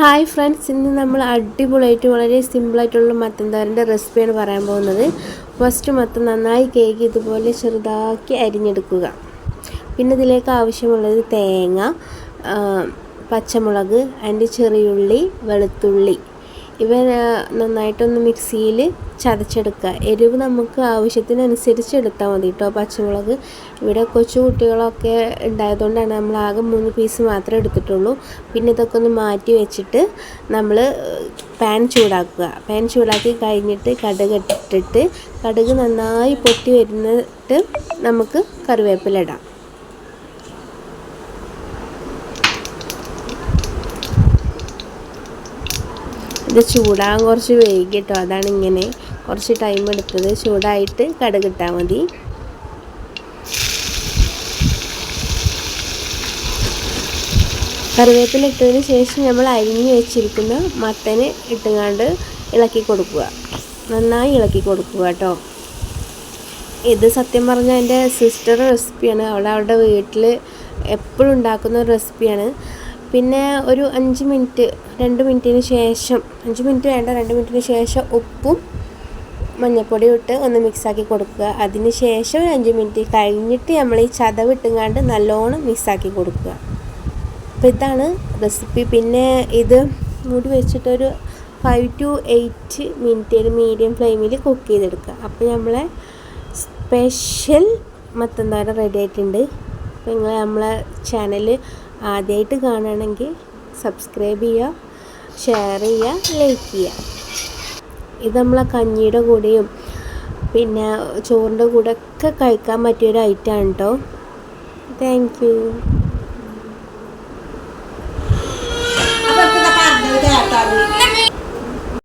Hi friends ഇന്ന് നമ്മൾ അടിപൊളിയായിട്ട് വളരെ സിമ്പിളായിട്ടുള്ള മത്തൻ തോരന്റെ റെസിപ്പിയാണ് പറയാൻ പോകുന്നത്. ഫസ്റ്റ് മത്തം നന്നായി കേക്ക് ഇതുപോലെ ചെറുതാക്കി അരിഞ്ഞെടുക്കുക. പിന്നെ ഇതിലേക്ക് ആവശ്യമുള്ളത് തേങ്ങ പച്ചമുളക് അതിന്റെ ചെറിയുള്ളി വെളുത്തുള്ളി ഇവ നന്നായിട്ടൊന്ന് മിക്സിയിൽ ചതച്ചെടുക്കുക. എരിവ് നമുക്ക് ആവശ്യത്തിനനുസരിച്ച് എടുത്താൽ മതി കേട്ടോ പച്ചമുളക്. ഇവിടെ കൊച്ചു കുട്ടികളൊക്കെ ഉണ്ടായതുകൊണ്ടാണ് നമ്മൾ ആകെ മൂന്ന് പീസ് മാത്രമേ എടുത്തിട്ടുള്ളൂ. പിന്നെ ഇതൊക്കെ ഒന്ന് മാറ്റി വെച്ചിട്ട് നമ്മൾ പാൻ ചൂടാക്കുക. പാൻ ചൂടാക്കി കഴിഞ്ഞിട്ട് കടുക് ഇട്ടിട്ട് കടുക് നന്നായി പൊട്ടി വരുന്നിട്ട് നമുക്ക് കറിവേപ്പില ഇടാം. ഇത് ചൂടാകാൻ കുറച്ച് വൈകിട്ടോ. അതാണ് ഇങ്ങനെ കുറച്ച് ടൈം എടുത്തത്. ചൂടായിട്ട് കടുകിട്ടാൽ മതി. കറിവേപ്പില ഇട്ടതിന് ശേഷം നമ്മൾ അരിഞ്ഞ് വെച്ചിരിക്കുന്ന മത്തന് ഇട്ടുകാണ്ട് ഇളക്കി കൊടുക്കുക. നന്നായി ഇളക്കി കൊടുക്കുക കേട്ടോ. ഇത് സത്യം പറഞ്ഞാൽ എന്റെ സിസ്റ്റർ റെസിപ്പിയാണ് അവിടെ അവളുടെ വീട്ടിൽ എപ്പോഴും ഉണ്ടാക്കുന്ന ഒരു റെസിപ്പിയാണ് പിന്നെ ഒരു അഞ്ച് മിനിറ്റ് രണ്ട് മിനിറ്റിന് ശേഷം അഞ്ച് മിനിറ്റ് വേണ്ട രണ്ട് മിനിറ്റിന് ശേഷം ഉപ്പും മഞ്ഞൾപ്പൊടി ഇട്ട് ഒന്ന് മിക്സാക്കി കൊടുക്കുക. അതിന് ശേഷം ഒരു അഞ്ച് മിനിറ്റ് കഴിഞ്ഞിട്ട് നമ്മൾ ഈ ചതവിട്ടുങ്ങാണ്ട് നല്ലോണം മിക്സാക്കി കൊടുക്കുക. അപ്പോൾ ഇതാണ് റെസിപ്പി പിന്നെ ഇത് മൂടി വെച്ചിട്ടൊരു five two eight minute medium ഫ്ലെയിമിൽ കുക്ക് ചെയ്തെടുക്കുക. അപ്പോൾ നമ്മളെ സ്പെഷ്യൽ മത്തന്താരം റെഡി ആയിട്ടുണ്ട്. അപ്പോൾ നിങ്ങൾ നമ്മളെ ചാനൽ ആദ്യമായിട്ട് കാണുകയാണെങ്കിൽ സബ്സ്ക്രൈബ് ചെയ്യുക ഷെയർ ചെയ്യുക ലൈക്ക് ചെയ്യുക. ഇത് നമ്മളെ കഞ്ഞിയുടെ കൂടെയും പിന്നെ ചോറിന്റെ കൂടെ ഒക്കെ കഴിക്കാൻ പറ്റിയൊരു ഐറ്റമാണ് കേട്ടോ താങ്ക് യു കേട്ടാൽ